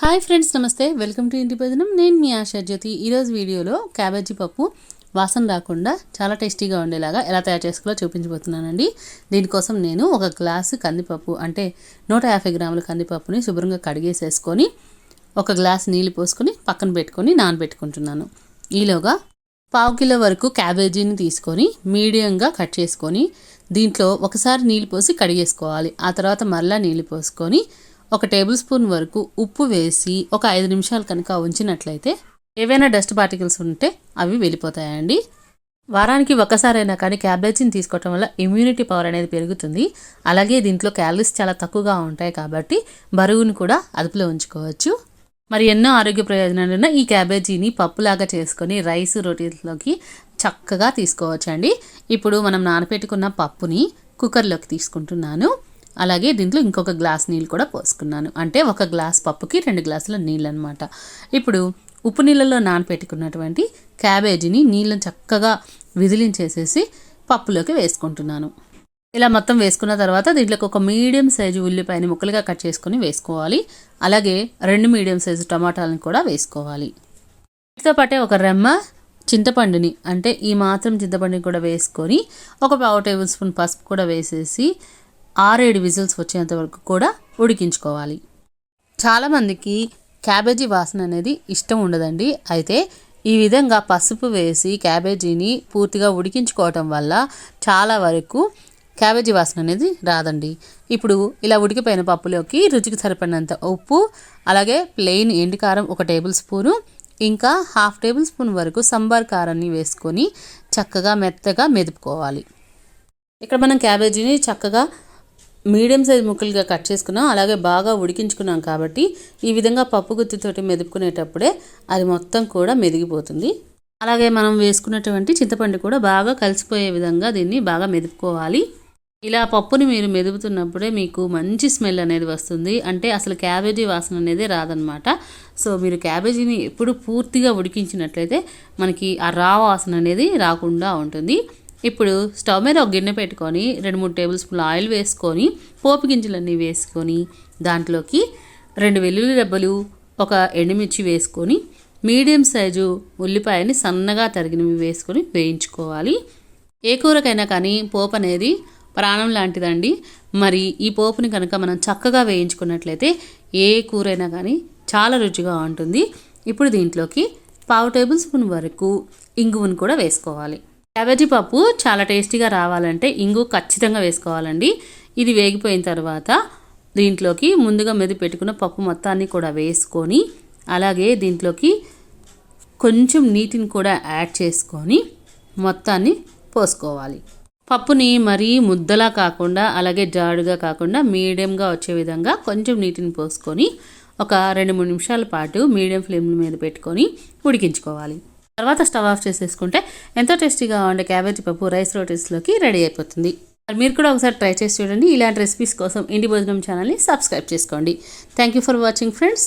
Hi friends నమస్తే. Welcome to ఇంటి భోజనం నేను మీ ఆశా జ్యోతి. ఈరోజు వీడియోలో క్యాబేజీ పప్పు వాసన రాకుండా చాలా టేస్టీగా ఉండేలాగా ఎలా తయారు చేసుకోవాలో చూపించబోతున్నానండి. దీనికోసం నేను ఒక గ్లాసు కందిపప్పు అంటే నూట యాభై గ్రాముల కందిపప్పుని శుభ్రంగా కడిగేసేసుకొని ఒక గ్లాస్ నీళ్ళు పోసుకొని పక్కన పెట్టుకొని నానబెట్టుకుంటున్నాను. ఈలోగా పావు కిలో వరకు క్యాబేజీని తీసుకొని మీడియంగా కట్ చేసుకొని దీంట్లో ఒకసారి నీళ్ళు పోసి కడిగేసుకోవాలి. ఆ తర్వాత మరలా నీళ్ళు పోసుకొని ఒక టేబుల్ స్పూన్ వరకు ఉప్పు వేసి ఒక ఐదు నిమిషాలు కనుక ఉంచినట్లయితే ఏవైనా డస్ట్ పార్టికల్స్ ఉంటే అవి వెళ్ళిపోతాయండి. వారానికి ఒక్కసారైనా కానీ క్యాబేజీని తీసుకోవటం వల్ల ఇమ్యూనిటీ పవర్ అనేది పెరుగుతుంది. అలాగే దీంట్లో క్యాలరీస్ చాలా తక్కువగా ఉంటాయి కాబట్టి బరువును కూడా అదుపులో ఉంచుకోవచ్చు. మరి ఎన్నో ఆరోగ్య ప్రయోజనాలున్న ఈ క్యాబేజీని పప్పులాగా చేసుకొని రైస్ రొటీస్లోకి చక్కగా తీసుకోవచ్చండి. ఇప్పుడు మనం నానపెట్టుకున్న పప్పుని కుక్కర్లోకి తీసుకుంటున్నాను. అలాగే దీంట్లో ఇంకొక గ్లాస్ నీళ్ళు కూడా పోసుకున్నాను. అంటే ఒక గ్లాస్ పప్పుకి రెండు గ్లాసుల నీళ్ళు అనమాట ఇప్పుడు ఉప్పు నీళ్ళలో నానపెట్టుకున్నటువంటి క్యాబేజీని నీళ్ళని చక్కగా విదిలించేసేసి పప్పులోకి వేసుకుంటున్నాను. ఇలా మొత్తం వేసుకున్న తర్వాత దీంట్లోకి ఒక మీడియం సైజు ఉల్లిపాయని ముక్కలుగా కట్ చేసుకొని వేసుకోవాలి. అలాగే రెండు మీడియం సైజు టమాటాలను కూడా వేసుకోవాలి. వీటితో పాటే ఒక రెమ్మ చింతపండుని అంటే ఈ మాత్రం చింతపండుని కూడా వేసుకొని ఒక పావు టేబుల్ స్పూన్ పసుపు కూడా వేసేసి ఆరేడు విజిల్స్ వచ్చేంత వరకు కూడా ఉడికించుకోవాలి. చాలామందికి క్యాబేజీ వాసన అనేది ఇష్టం ఉండదండి. అయితే ఈ విధంగా పసుపు వేసి క్యాబేజీని పూర్తిగా ఉడికించుకోవటం వల్ల చాలా వరకు క్యాబేజీ వాసన అనేది రాదండి. ఇప్పుడు ఇలా ఉడికిపోయిన పప్పులోకి రుచికి సరిపడినంత ఉప్పు అలాగే ప్లెయిన్ ఎండుకారం ఒక టేబుల్ స్పూను ఇంకా హాఫ్ టేబుల్ స్పూన్ వరకు సంబార్ కారాన్ని వేసుకొని చక్కగా మెత్తగా మెదుపుకోవాలి. ఇక్కడ మనం క్యాబేజీని చక్కగా మీడియం సైజ్ ముక్కలుగా కట్ చేసుకున్నాం. అలాగే బాగా ఉడికించుకున్నాం కాబట్టి ఈ విధంగా పప్పు గుత్తితోటి మెదుపుకునేటప్పుడే అది మొత్తం కూడా మెదిగిపోతుంది. అలాగే మనం వేసుకున్నటువంటి చింతపండు కూడా బాగా కలిసిపోయే విధంగా దీన్ని బాగా మెదుపుకోవాలి. ఇలా పప్పుని మీరు మెదుపుతున్నప్పుడే మీకు మంచి స్మెల్ అనేది వస్తుంది. అంటే అసలు క్యాబేజీ వాసన అనేది రాదనమాట సో మీరు క్యాబేజీని ఎప్పుడు పూర్తిగా ఉడికించినట్లయితే మనకి ఆ రా వాసన అనేది రాకుండా ఉంటుంది. ఇప్పుడు స్టవ్ మీద ఒక గిన్నె పెట్టుకొని రెండు మూడు టేబుల్ స్పూన్ ఆయిల్ వేసుకొని పోపు గింజలన్నీ వేసుకొని దాంట్లోకి రెండు వెల్లుల్లి రెబ్బలు ఒక ఎండుమిర్చి వేసుకొని మీడియం సైజు ఉల్లిపాయని సన్నగా తరిగినవి వేసుకొని వేయించుకోవాలి. ఏ కూరకైనా కానీ పోపు అనేది ప్రాణం లాంటిదండి. మరి ఈ పోపుని కనుక మనం చక్కగా వేయించుకున్నట్లయితే ఏ కూరైనా కానీ చాలా రుచిగా ఉంటుంది. ఇప్పుడు దీంట్లోకి పావు టేబుల్ స్పూన్ వరకు ఇంగువను కూడా వేసుకోవాలి. క్యాబేజీ పప్పు చాలా టేస్టీగా రావాలంటే ఇంగు ఖచ్చితంగా వేసుకోవాలండి. ఇది వేగిపోయిన తర్వాత దీంట్లోకి ముందుగా మెది పెట్టుకున్న పప్పు మొత్తాన్ని కూడా వేసుకొని అలాగే దీంట్లోకి కొంచెం నీటిని కూడా యాడ్ చేసుకొని మొత్తాన్ని పోసుకోవాలి. పప్పుని మరీ ముద్దలా కాకుండా అలాగే జాడుగా కాకుండా మీడియంగా వచ్చే విధంగా కొంచెం నీటిని పోసుకొని ఒక రెండు మూడు నిమిషాల పాటు మీడియం ఫ్లేమ్ మీద పెట్టుకొని ఉడికించుకోవాలి. తర్వాత స్టవ్ ఆఫ్ చేసేసుకుంటే ఎంతో టేస్టీగా ఉండే క్యాబేజీ పప్పు రైస్ రోటీస్లోకి రెడీ అయిపోతుంది. మీరు కూడా ఒకసారి ట్రై చేసి చూడండి. ఇలాంటి రెసిపీస్ కోసం ఇండి భోజనం ఛానల్ని సబ్స్క్రైబ్ చేసుకోండి. Thank you for watching friends